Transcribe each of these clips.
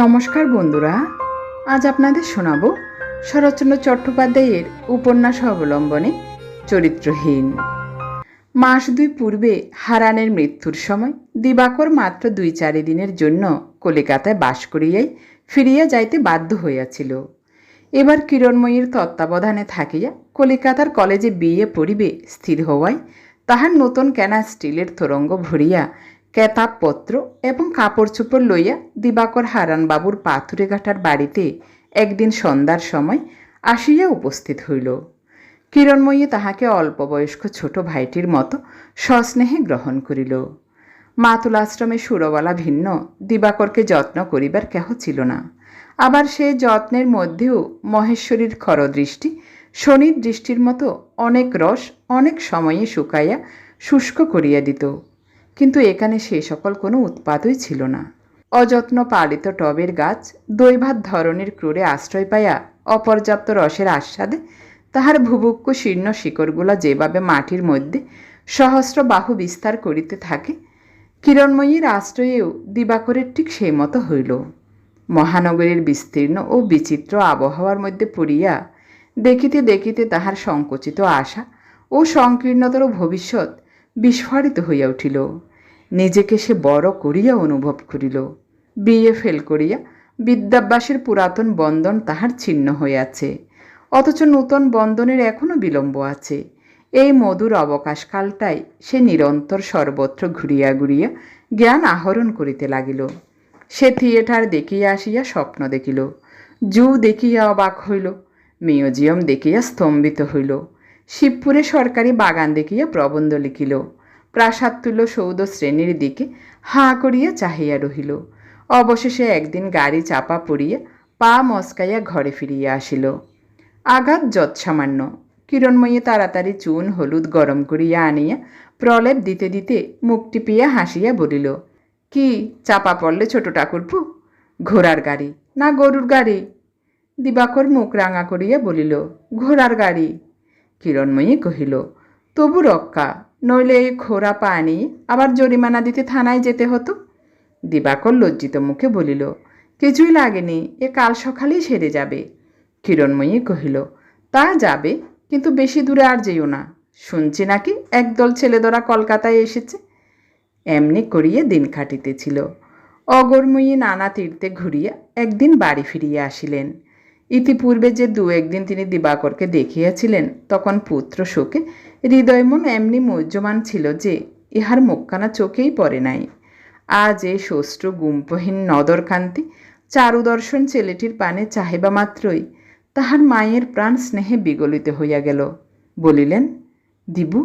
নমস্কার বন্ধুরা, আজ আপনাদের শোনাব শরৎচন্দ্র চট্টোপাধ্যায়ের উপন্যাস অবলম্বনে চরিত্রহীন। মাস দুই পূর্বে হারানের মৃত্যুর সময় দিবাকর মাত্র দুই চারি দিনের জন্য কলিকাতায় বাস করিয়াই ফিরিয়া যাইতে বাধ্য হইয়াছিল। এবার কিরণময়ীর তত্ত্বাবধানে থাকিয়া কলিকাতার কলেজে বিয়ে পড়িবে স্থির হওয়ায় তাহার নতুন কেনা স্টিলের তোরঙ্গ ভরিয়া কেতাবপত্র এবং কাপড় চোপড় লইয়া দিবাকর হারানবাবুর পাথুরে ঘাটার বাড়িতে একদিন সন্ধ্যার সময় আসিয়া উপস্থিত হইল। কিরণময়ী তাহাকে অল্প বয়স্ক ছোট ভাইটির মতো সস্নেহে গ্রহণ করিল। মাতুল আশ্রমে সুরবালা ভিন্ন, দিবাকরকে যত্ন করিবার কেহ ছিল না। আবার সে যত্নের মধ্যেও মহেশ্বরীর খরদৃষ্টি, শনির দৃষ্টির মতো অনেক রস, অনেক সময়ে শুকাইয়া শুষ্ক করিয়া দিত। কিন্তু এখানে সে সকল কোনো উৎপাদই ছিল না। অযত্ন পালিত টবের গাছ দৈভাত ধরনের ক্রুরে আশ্রয় পাইয়া অপর্যাপ্ত রসের আস্বাদে তাহার ভুবুক্ষ শীর্ণ শিকড়গুলা যেভাবে মাটির মধ্যে সহস্র বাহু বিস্তার করিতে থাকে, কিরণময়ীর আশ্রয়েও দিবাকরের ঠিক সেই মতো হইল। মহানগরীর বিস্তীর্ণ ও বিচিত্র আবহাওয়ার মধ্যে পড়িয়া দেখিতে দেখিতে তাহার সংকুচিত আশা ও সংকীর্ণতর ভবিষ্যৎ বিস্ফারিত হইয়া উঠিল। নিজেকে সে বড় করিয়া অনুভব করিল। বিয়ে ফেল করিয়া বিদ্যাভ্যাসের পুরাতন বন্ধন তাহার ছিন্ন হইয়াছে। অথচ নূতন বন্ধনের এখনও বিলম্ব আছে। এই মধুর অবকাশকালটাই সে নিরন্তর সর্বত্র ঘুরিয়া ঘুরিয়া জ্ঞান আহরণ করিতে লাগিল। সে থিয়েটার দেখিয়া আসিয়া স্বপ্ন দেখিল। জু দেখিয়া অবাক হইল। মিউজিয়াম দেখিয়া স্তম্ভিত হইল। শিবপুরে সরকারি বাগান দেখিয়া প্রবন্ধ লিখিল। প্রাসাদ তুল্য সৌদ শ্রেণির দিকে হাঁ করিয়া চাহিয়া রহিল। অবশেষে একদিন গাড়ি চাপা পড়িয়া পা মস্কাইয়া ঘরে ফিরিয়া আসিল। আঘাত যৎসামান্য। কিরণময়ী তাড়াতাড়ি চুন, হলুদ গরম করিয়া আনিয়া প্রলেপ দিতে দিতে মুখ টিপিয়া হাসিয়া বলিল, কি, চাপা পড়লে ছোট ঠাকুরপু? ঘোড়ার গাড়ি? না গরুর গাড়ি? দিবাকর মুখ রাঙা করিয়া বলিল, ঘোড়ার গাড়ি। কিরণময়ী কহিল, তবু রক্ষা, নইলে এই খোরা পানি আবার জরিমানা দিতে থানায় যেতে হতো? দিবাকর লজ্জিত মুখে বলিল, কিছুই লাগেনি, এ কাল সকালেই সেরে যাবে। কিরণময়ী কহিল, তা যাবে, কিন্তু বেশি দূরে আর যেও না। শুনছি নাকি একদল ছেলেদরা কলকাতায় এসেছে? এমনি করিয়ে দিন কাটিতেছিল অগরময়ী নানা তীর্থে ঘুরিয়া একদিন বাড়ি ফিরিয়া আসিলেন। ইতিপূর্বে যে দু একদিন তিনি দিবাকরকে দেখিয়াছিলেন, তখন পুত্র শোকে হৃদয়মন এমনি মৌজ্যমান ছিল যে ইহার মুখখানা চোখেই পড়ে নাই। আজ এই ষষ্ঠ গুম্পহীন নদরকান্তি চারুদর্শন ছেলেটির পানে চাহিবা মাত্রই তাহার মায়ের প্রাণ স্নেহে বিগলিত হইয়া গেল। বলিলেন, দিবু,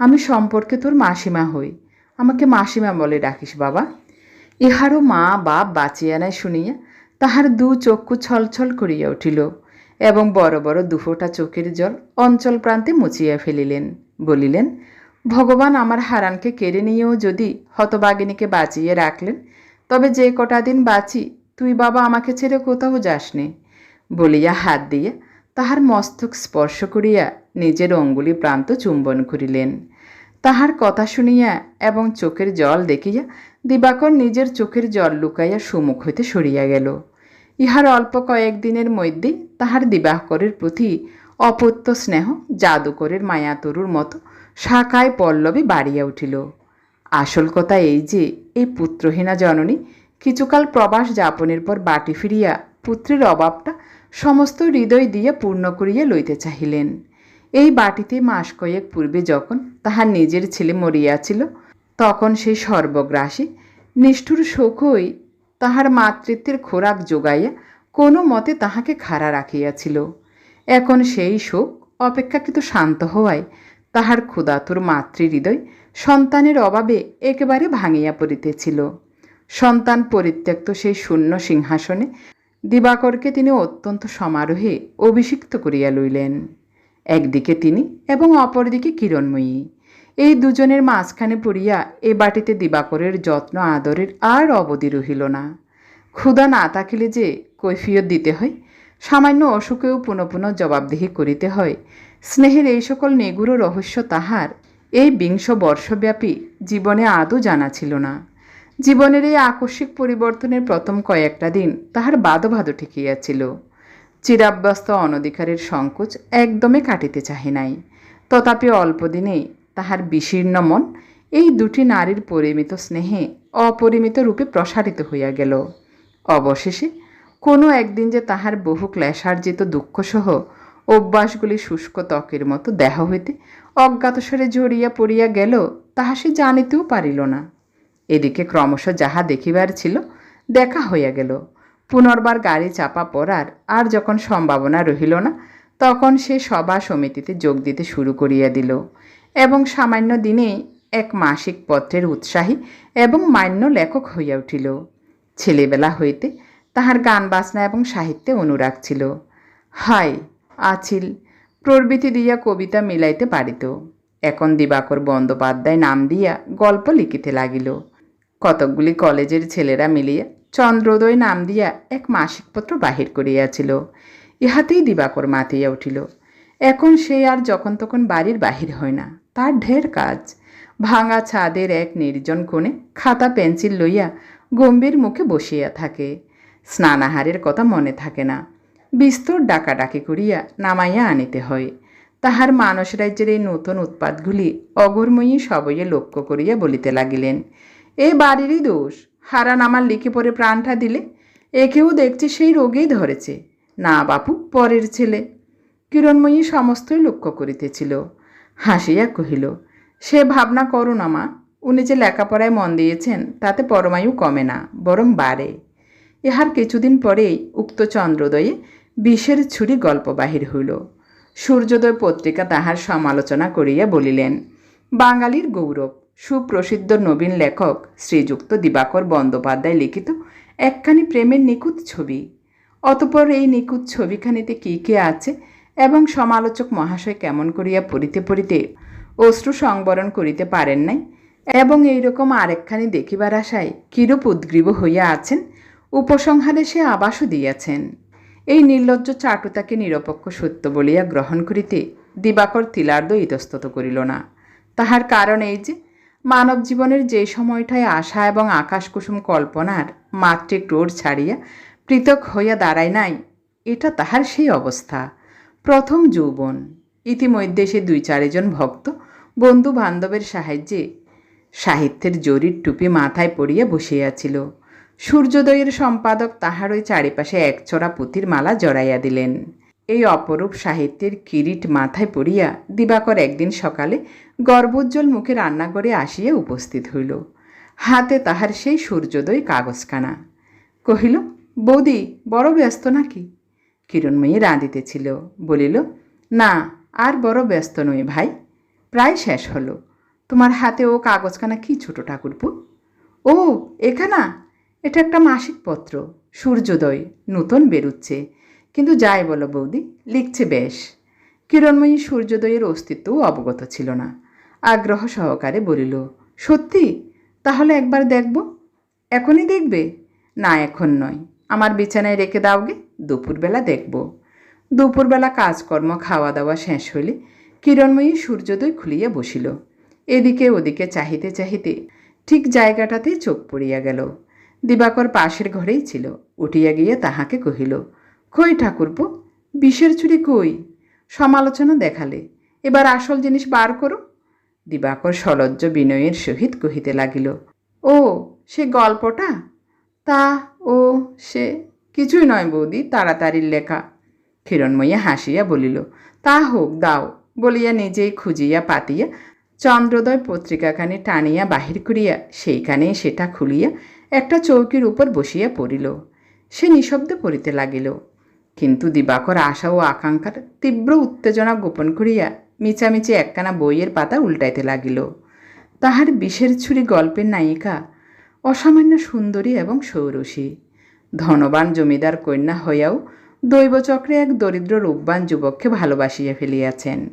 আমি সম্পর্কে তোর মাসিমা হই। আমাকে মাসিমা বলে ডাকিস বাবা। ইহারও মা বাপ বাঁচিয়া নাই শুনিয়া তাহার দু চক্ষু ছলছল করিয়া উঠিল এবং বড় বড় দুফোটা চোখের জল অঞ্চল প্রান্তে মুছিয়া ফেলিলেন। বলিলেন, ভগবান আমার হারানকে কেড়ে নিয়েও যদি হতবাগিনীকে বাঁচিয়ে রাখলেন, তবে যে কটা দিন বাঁচি, তুই বাবা আমাকে ছেড়ে কোথাও যাসনে? বলিয়া হাত দিয়া তাহার মস্তক স্পর্শ করিয়া নিজের অঙ্গুলি প্রান্ত চুম্বন করিলেন। তাহার কথা শুনিয়া এবং চোখের জল দেখিয়া দিবাকর নিজের চোখের জল লুকাইয়া সুমুখ হইতে সরিয়া গেল। ইহার অল্প কয়েকদিনের মধ্যেই তাহার দিবাকরের প্রতি অপত্য স্নেহ জাদুকরের মায়াতরুর মতো শাখায় পল্লবে বাড়িয়া উঠিল। আসল কথা এই যে, এই পুত্রহীনা জননী কিছুকাল প্রবাস যাপনের পর বাটি ফিরিয়া পুত্রের অভাবটা সমস্ত হৃদয় দিয়ে পূর্ণ করিয়া লইতে চাহিলেন। এই বাটিতে মাস কয়েক পূর্বে যখন তাহার নিজের ছেলে মরিয়াছিল, তখন সেই সর্বগ্রাসী, নিষ্ঠুর শোকই তাহার মাতৃত্বের খোরাক যোগাইয়া কোনো মতে তাহাকে খাড়া রাখিয়াছিল। এখন সেই শোক অপেক্ষাকৃত শান্ত হওয়ায় তাহার ক্ষুধাতুর মাতৃহৃদয় সন্তানের অভাবে একেবারে ভাঙিয়া পড়িতেছিল। সন্তান পরিত্যক্ত সেই শূন্য সিংহাসনে দিবাকরকে তিনি অত্যন্ত সমারোহে অভিষিক্ত করিয়া লইলেন। একদিকে তিনি এবং অপরদিকে কিরণময়ী। এই দুজনের মাঝখানে পড়িয়া এ বাটিতে দিবাকরের যত্ন আদরের আর অবধি রহিল না। ক্ষুধা না থাকিলে যে কৈফিয়ত দিতে হয়, সামান্য অসুখেও পুনঃ পুনঃ জবাবদিহি করিতে হয়। স্নেহের এই সকল নিগুড় রহস্য তাহার এই বিংশ বর্ষব্যাপী জীবনে আদৌ জানা ছিল না। জীবনের এই আকস্মিক পরিবর্তনের প্রথম কয়েকটা দিন তাহার বাদো ভাদো ঠেকিয়াছিল। চিরাভ্যস্ত অনধিকারের সংকোচ একদমে কাটিতে চাহে নাই। তথাপি অল্প দিনেই তাহার বিশীর্ণ মন এই দুটি নারীর পরিমিত স্নেহে অপরিমিত রূপে প্রসারিত হইয়া গেল। অবশেষে কোনো একদিন যে তাহার বহু ক্লেশার্জিত দুঃখসহ অভ্যাসগুলি শুষ্ক ত্বকের মতো দেহ হইতে অজ্ঞাতস্বরে জড়িয়া পড়িয়া গেল, তাহা সে জানিতেও পারিল না। এদিকে ক্রমশ যাহা দেখিবার ছিল, দেখা হইয়া গেল। পুনর্বার গাড়ি চাপা পড়ার আর যখন সম্ভাবনা রহিল না, তখন সে সভা সমিতিতে যোগ দিতে শুরু করিয়া দিল। এবং সামান্য দিনে এক মাসিক পত্রের উৎসাহী এবং মান্য লেখক হইয়া উঠিল। ছেলেবেলা হইতে তাহার গান বাজনা এবং সাহিত্যে অনুরাগ ছিল। হায়, আছিল প্রবৃতি দিয়া কবিতা মিলাইতে পারিত। এখন দিবাকর বন্দ্যোপাধ্যায় নাম দিয়া গল্প লিখিতে লাগিল। কতকগুলি কলেজের ছেলেরা মিলিয়া চন্দ্রোদয় নাম দিয়া এক মাসিকপত্র বাহির করিয়াছিল। ইহাতেই দিবাকর মাতিয়া উঠিল। এখন সে আর যখন তখন বাড়ির বাহির হয় না। তার ঢের কাজ। ভাঙা ছাদের এক নির্জন কোণে খাতা পেন্সিল লইয়া গম্ভীর মুখে বসিয়া থাকে। স্নানাহারের কথা মনে থাকে না। বিস্তর ডাকাডাকি করিয়া নামাইয়া আনিতে হয়। তাহার মানস রাজ্যের এই নতুন উৎপাতগুলি অগরময়ী সবইয়ে লক্ষ্য করিয়া বলিতে লাগিলেন, এ বাড়িরই দোষ। হারান আমার লিখে পড়ে প্রাণটা দিলে একেও দেখছি সেই রোগেই ধরেছে। না বাপু, পরের ছেলে। কিরণময়ী সমস্তই লক্ষ্য করিতেছিল। হাসিয়া কহিল, সে ভাবনা করো না মা, উনি যে লেখাপড়ায় মন দিয়েছেন, তাতে পরমায়ু কমে না, বরং বাড়ে। ইহার কিছুদিন পরেই উক্ত চন্দ্রোদয়ে বিষের ছুরি গল্প বাহির হইল। সূর্যোদয় পত্রিকা তাহার সমালোচনা করিয়া বলিলেন, বাঙালির গৌরব, সুপ্রসিদ্ধ নবীন লেখক শ্রীযুক্ত দিবাকর বন্দ্যোপাধ্যায় লিখিত একখানি প্রেমের নিখুঁত ছবি। অতপর এই নিখুঁত ছবিখানিতে কী কে আছে এবং সমালোচক মহাশয় কেমন করিয়া পড়িতে পড়িতে অশ্রু সংবরণ করিতে পারেন নাই এবং এইরকম আরেকখানি দেখিবার আশায় কিরূপ উদ্গ্রীব হইয়া আছেন, উপসংহারে সে আবাসও দিয়াছেন। এই নির্লজ্জ চাটুতাকে নিরপেক্ষ সত্য বলিয়া গ্রহণ করিতে দিবাকর তিলার্দ ইতস্তত করিল না। তাহার কারণ এই যে, মানব জীবনের যে সময়টায় আশা এবং আকাশকুসুম কল্পনার মাতৃক রোড ছাড়িয়া পৃথক হইয়া দাঁড়ায় নাই, এটা তাহার সেই অবস্থা। প্রথম যৌবন। ইতিমধ্যে সে দুই চারিজন ভক্ত বন্ধু বান্ধবের সাহায্যে সাহিত্যের জরির টুপি মাথায় পড়িয়া বসিয়াছিল সূর্যোদয়ের সম্পাদক তাহার ওই চারিপাশে একচড়া পুঁতির মালা জড়াইয়া দিলেন। এই অপরূপ সাহিত্যের কিরিট মাথায় পড়িয়া দিবাকর একদিন সকালে গর্বোজ্জ্বল মুখে রান্নাঘরে আসিয়া উপস্থিত হইল। হাতে তাহার সেই সূর্যোদয় কাগজখানা। কহিল, বৌদি, বড় ব্যস্ত নাকি? কিরণময়ী রাঁধিতেছিল বলিল, না, আর বড় ব্যস্ত নই ভাই, প্রায় শেষ হলো। তোমার হাতে ও কাগজখানা কি ছোট ঠাকুরপু? ও, এখানা? এটা একটা মাসিক পত্র, সূর্যোদয়, নতুন বেরুচ্ছে। কিন্তু যাই বলো বৌদি, লিখছে বেশ। কিরণময়ী সূর্যোদয়ের অস্তিত্বও অবগত ছিল না। আগ্রহ সহকারে বলিল, সত্যি? তাহলে একবার দেখব। এখনই দেখবে? না, এখন নয়। আমার বিছানায় রেখে দাওগে। দুপুরবেলা দেখব। দুপুরবেলা কাজকর্ম খাওয়া দাওয়া শেষ হইলে কিরণময়ী সূর্যোদয় খুলিয়া বসিল। এদিকে ওদিকে চাহিতে চাহিতে ঠিক জায়গাটাতেই চোখ পড়িয়া গেল। দিবাকর পাশের ঘরেই ছিল। উঠিয়া গিয়া তাহাকে কহিল, কই ঠাকুরপো, বিষের ছুরি কই? সমালোচনা দেখালে। এবার আসল জিনিস বার করো। দিবাকর সলজ্জ বিনয়ের সহিত কহিতে লাগিল, ও, সে গল্পটা? তা, ও, সে কিছুই নয় বৌদি, তাড়াতাড়ির লেখা। ক্ষীরণময়ী হাসিয়া বলিল, তা হোক, দাও। বলিয়া নিজেই খুঁজিয়া পাতিয়া চন্দ্রোদয় পত্রিকাখানি টানিয়া বাহির করিয়া সেইখানেই সেটা খুলিয়া একটা চৌকির উপর বসিয়া পড়িল। সে নিঃশব্দে পড়িতে লাগিল। কিন্তু দিবাকর আশা ও আকাঙ্ক্ষার তীব্র উত্তেজনা গোপন করিয়া মিচামিচি একখানা বইয়ের পাতা উল্টাইতে লাগিল। তাহার বিষের ছুরি গল্পের নায়িকা, অসামান্য সুন্দরী এবং সৌরসী। ধনবান জমিদার কন্যা হইয়াও দৈবচক্রে এক দরিদ্র রূপবান যুবককে ভালোবাসিয়া ফেলিয়াছেন।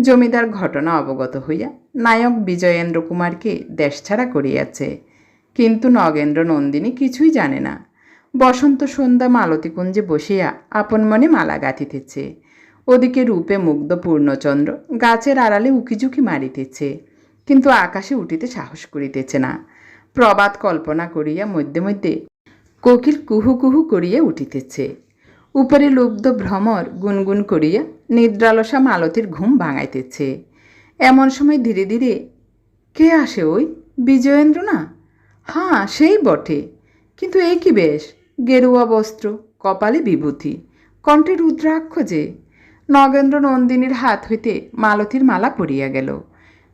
জমিদার ঘটনা অবগত হইয়া নায়ক বিজয়েন্দ্র কুমারকে দেশছাড়া করিয়াছে। কিন্তু নগেন্দ্র নন্দিনী কিছুই জানে না। বসন্ত সন্ধ্যা মালতীকুঞ্জে বসিয়া আপন মনে মালা গাঁথিতেছে। ওদিকে রূপে মুগ্ধ পূর্ণচন্দ্র গাছের আড়ালে উকিঝুঁকি মারিতেছে। কিন্তু আকাশে উঠিতে সাহস করিতেছে না। প্রবাদ কল্পনা করিয়া মধ্যে মধ্যে কোকিল কুহু কুহু করিয়া উঠিতেছে। উপরে লুব্ধ ভ্রমর গুনগুন করিয়া নিদ্রালসা মালতীর ঘুম ভাঙাইতেছে। এমন সময় ধীরে ধীরে, কে আসে ওই? বিজয়েন্দ্র না? হ্যাঁ সেই বটে। কিন্তু এই কি বেশ? গেরুয়া বস্ত্র, কপালে বিভূতি, কণ্ঠে রুদ্রাক্ষ যে। নগেন্দ্র নন্দিনীর হাত হইতে মালতীর মালা পড়িয়া গেল।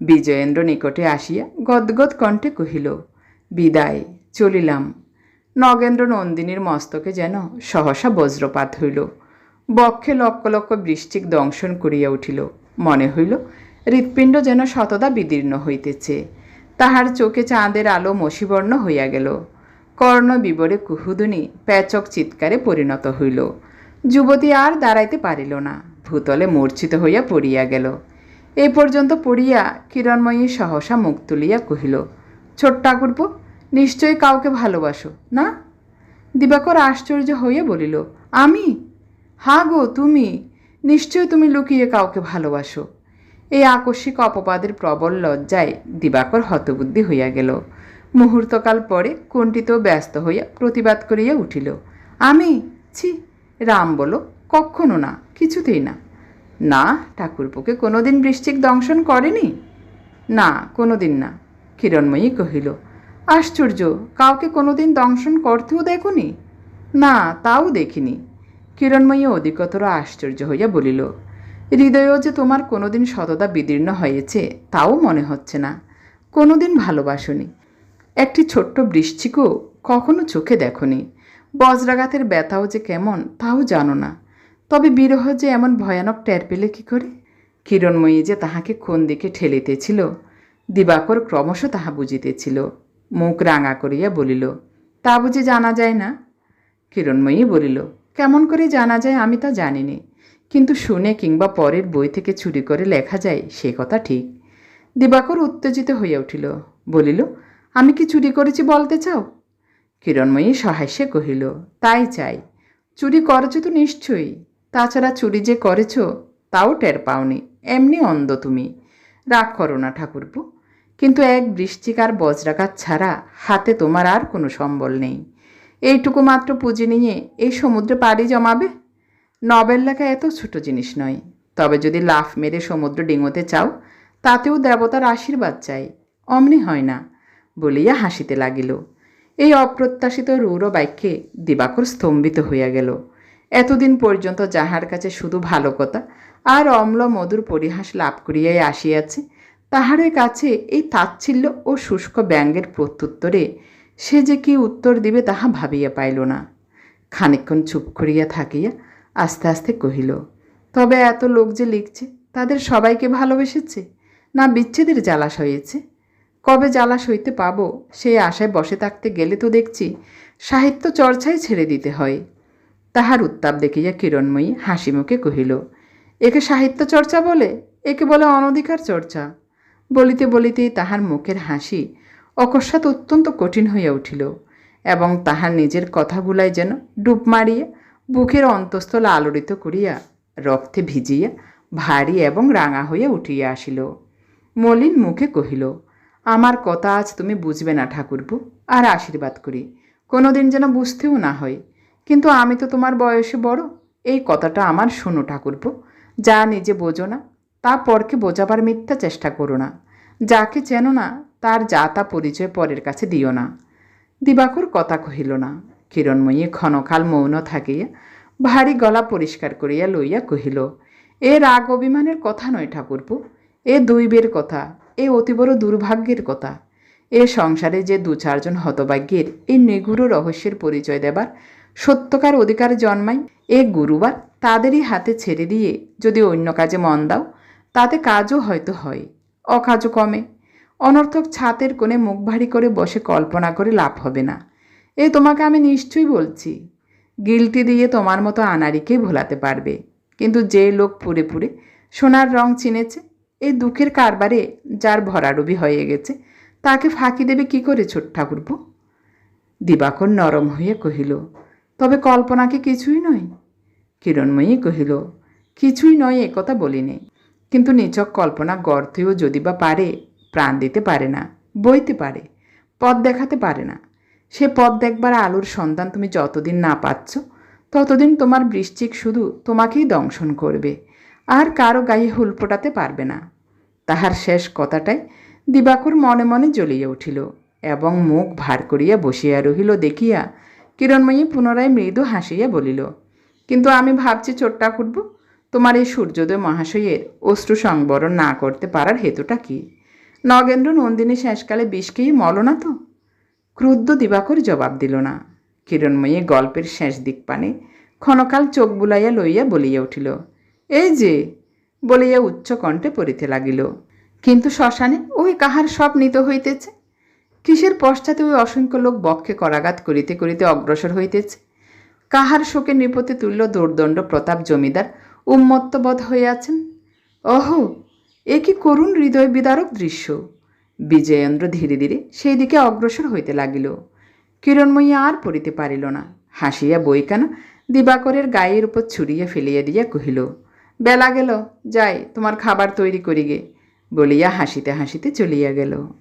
বিজয়েন্দ্র নিকটে আসিয়া গদগদ কণ্ঠে কহিল, বিদায়, চলিলাম। নগেন্দ্র নন্দিনীর মস্তকে যেন সহসা বজ্রপাত হইল। বক্ষে লক্ষ লক্ষ বৃষ্টিক দংশন করিয়া উঠিল। মনে হইল, হৃৎপিণ্ড যেন শতদা বিদীর্ণ হইতেছে। তাহার চোখে চাঁদের আলো মসিবর্ণ হইয়া গেল। কর্ণ বিবরে কুহুদুনি প্যাচক চিৎকারে পরিণত হইল। যুবতী আর দাঁড়াইতে পারিল না। ভূতলে মূর্ছিত হইয়া পড়িয়া গেল। এ পর্যন্ত পড়িয়া কিরণময়ী সহসা মুখ তুলিয়া কহিল ছোট ঠাকুরপো নিশ্চয়ই কাউকে ভালোবাসো, না? দিবাকর আশ্চর্য হইয়া বলিল, আমি? হা গো, তুমি? নিশ্চয় তুমি লুকিয়ে কাউকে ভালোবাসো। এই আকস্মিক অপবাদের প্রবল লজ্জায় দিবাকর হতবুদ্ধি হইয়া গেল। মুহূর্তকাল পরে কুণ্ঠিত ব্যস্ত হইয়া প্রতিবাদ করিয়া উঠিল, আমি? ছি, রাম বলো কখনো না, কিছুতেই না। না, ঠাকুরপোকে কোনোদিন বৃশ্চিক দংশন করেনি? না, কোনোদিন না, কিরণময়ী কহিল আশ্চর্য, কাউকে কোনোদিন দংশন করতেও দেখুনি? না, তাও দেখিনি। কিরণময়ী অধিকতর আশ্চর্য হইয়া বলিল, হৃদয়েও যে তোমার কোনোদিন সততা বিদীর্ণ হয়েছে, তাও মনে হচ্ছে না। কোনোদিন ভালোবাসনি। একটি ছোট্ট বৃশ্চিকও কখনো চোখে দেখনি। বজ্রাঘাতের ব্যথাও যে কেমন, তাও জানো না। তবে বিরহ যে এমন ভয়ানক টের পেলে কী করে? কিরণময়ী যে তাহাকে কোন দিকে ঠেলিতেছিল, দিবাকর ক্রমশ তাহা বুঝিতেছিল। মুখ রাঙা করিয়া বলিল, তা বুঝি জানা যায় না? কিরণময়ী বলিল, কেমন করে জানা যায় আমি তা জানিনি। কিন্তু শুনে কিংবা পরের বই থেকে চুরি করে লেখা যায়, সে কথা ঠিক দিবাকর উত্তেজিত হইয়া উঠিল, বলিল, আমি কি চুরি করেছি বলতে চাও? কিরণময়ী সহাস্যে কহিল, তাই চাই। চুরি করেছ তো নিশ্চয়ই। তাছাড়া চুরি যে করেছ, তাও টের পাওনি। এমনি অন্ধ তুমি। রাগ করো না ঠাকুরপো। কিন্তু এক বৃষ্টিকার বজ্রাঘাত ছাড়া হাতে তোমার আর কোনো সম্বল নেই। এইটুকু মাত্র পুঁজি নিয়ে এই সমুদ্রে পাড়ি জমাবে? নবেল লেখা এত ছোট জিনিস নয়। তবে যদি লাফ মেরে সমুদ্র ডিঙোতে চাও, তাতেও দেবতার আশীর্বাদ চাই। অমনি হয় না, বলিয়া হাসিতে লাগিল। এই অপ্রত্যাশিত রূঢ় বাক্যে দিবাকর স্তম্ভিত হইয়া গেল। এতদিন পর্যন্ত যাহার কাছে শুধু ভালো কথা আর অম্ল মধুর পরিহাস লাভ করিয়াই আসিয়াছে তাহারের কাছে এই তাচ্ছিল্য ও শুষ্ক ব্যঙ্গের প্রত্যুত্তরে সে যে কি উত্তর দিবে তাহা ভাবিয়া পাইল না। খানিকক্ষণ চুপ করিয়া থাকিয়া আস্তে আস্তে কহিল, তবে এত লোক যে লিখছে, তাদের সবাইকে ভালোবেসেছে? না বিচ্ছেদের জ্বালাস হয়েছে? কবে জ্বালাস হইতে পাবো? সেই আশায় বসে থাকতে গেলে তো দেখছি সাহিত্য চর্চাই ছেড়ে দিতে হয়। তাহার উত্তাপ দেখিয়া কিরণময়ী হাসি মুখে কহিল, একে সাহিত্য চর্চা বলে, একে বলে অনধিকার চর্চা। বলিতে বলিতেই তাহার মুখের হাসি অকস্মাৎ অত্যন্ত কঠিন হইয়া উঠিল এবং তাহার নিজের কথাগুলাই যেন ডুব মারিয়া, বুকের অন্তঃস্থল আলোড়িত করিয়া, রক্তে ভিজিয়া, ভারী এবং রাঙা হইয়া উঠিয়া আসিল। মলিন মুখে কহিল, আমার কথা আজ তুমি বুঝবে না ঠাকুরপো, আর আশীর্বাদ করি। কোনোদিন যেন বুঝতেও না হয়। কিন্তু আমি তো তোমার বয়সে বড়, এই কথাটা আমার শোনো ঠাকুরপো, যা নিজে বোঝো না তা পরকে বোঝাবার মিথ্যা চেষ্টা করো না। যাকে চেনো না, তার যা তা পরিচয় পরের কাছে দিও না। দিবাকর কথা কহিল না। কিরণময়ী ক্ষণকাল মৌন থাকিয়া ভারী গলা পরিষ্কার করিয়া লইয়া কহিল, এ রাগ অভিমানের কথা নয় ঠাকুরপো, এ দৈবের কথা, এ অতি বড় দুর্ভাগ্যের কথা। এ সংসারে যে দু চারজন হতভাগ্যের এই নিগুড় রহস্যের পরিচয় দেবার সত্যকার অধিকার জন্মায় এ গুরুবার তাদেরই হাতে ছেড়ে দিয়ে যদি অন্য কাজে মন দাও তাতে কাজও হয়তো হয়। অকাজও কমে। অনর্থক ছাতের কোণে মুখ ভারী করে বসে কল্পনা করে লাভ হবে না। এ তোমাকে আমি নিশ্চয়ই বলছি। গিলটি দিয়ে তোমার মতো আনারিকেই ভোলাতে পারবে। কিন্তু যে লোক পুরে পুরে সোনার রং চিনেছে এই দুঃখের কারবারে যার ভরাডুবি হয়ে গেছে, তাকে ফাঁকি দেবে কি করে ছোট ঠাকুরপো? দিবাকর নরম হয়ে কহিল, তবে কল্পনাকে কিছুই নয়? কিরণময়ী কহিল, কিছুই নয়, এ কথা বলিনি। কিন্তু নিচক কল্পনা গর্তেও যদি বা পারে, প্রাণ দিতে পারে না, বইতে পারে, পথ দেখাতে পারে না। সে পথ দেখবার আলোর সন্ধান তুমি যতদিন না পাচ্ছ, ততদিন তোমার বৃশ্চিক শুধু তোমাকেই দংশন করবে, আর কারও গায়ে হুল ফোটাতে পারবে না। তাহার শেষ কথাটায় দিবাকুর মনে মনে জ্বলিয়া উঠিল এবং মুখ ভার করিয়া বসিয়া রহিল দেখিয়া কিরণময়ী পুনরায় মৃদু হাসিয়া বলিল, কিন্তু আমি ভাবছি চোট্টা ফুটব তোমার এই সূর্যোদয় মহাশয়ের অশ্রু সংবরণ না করতে পারার হেতুটা কি? নগেন্দ্র নন্দিনী শেষকালে বিষকেই মল না তো? ক্রুদ্ধ দিবাকর জবাব দিল না। কিরণময়ী গল্পের শেষ দিক পানে ক্ষণকাল চোখ বুলাইয়া লইয়া বলিয়া উঠিল, এই যে, বলিয়া উচ্চ কণ্ঠে পড়িতে লাগিল, কিন্তু শ্মশানে ওই কাহার সব নিত হইতেছে? কিসের পশ্চাতে ওই অসংখ্য লোক বক্ষে করাঘাত করিতে করিতে অগ্রসর হইতেছে? কাহার শোকে নৃপতি তুল্য দুর্দণ্ড প্রতাপ জমিদার উন্মত্তবোধ হইয়াছেন। অহো, এ কি করুণ হৃদয় বিদারক দৃশ্য। বিজয়েন্দ্র ধীরে ধীরে সেই দিকে অগ্রসর হইতে লাগিল। কিরণময়ী আর পড়িতে পারিল না। হাসিয়া বইকানা দিবাকরের গায়ের উপর ছুড়িয়া ফেলিয়া দিয়া কহিল, বেলা গেল, যাই, তোমার খাবার তৈরি করি গে। বলিয়া হাসিতে হাসিতে চলিয়া গেল।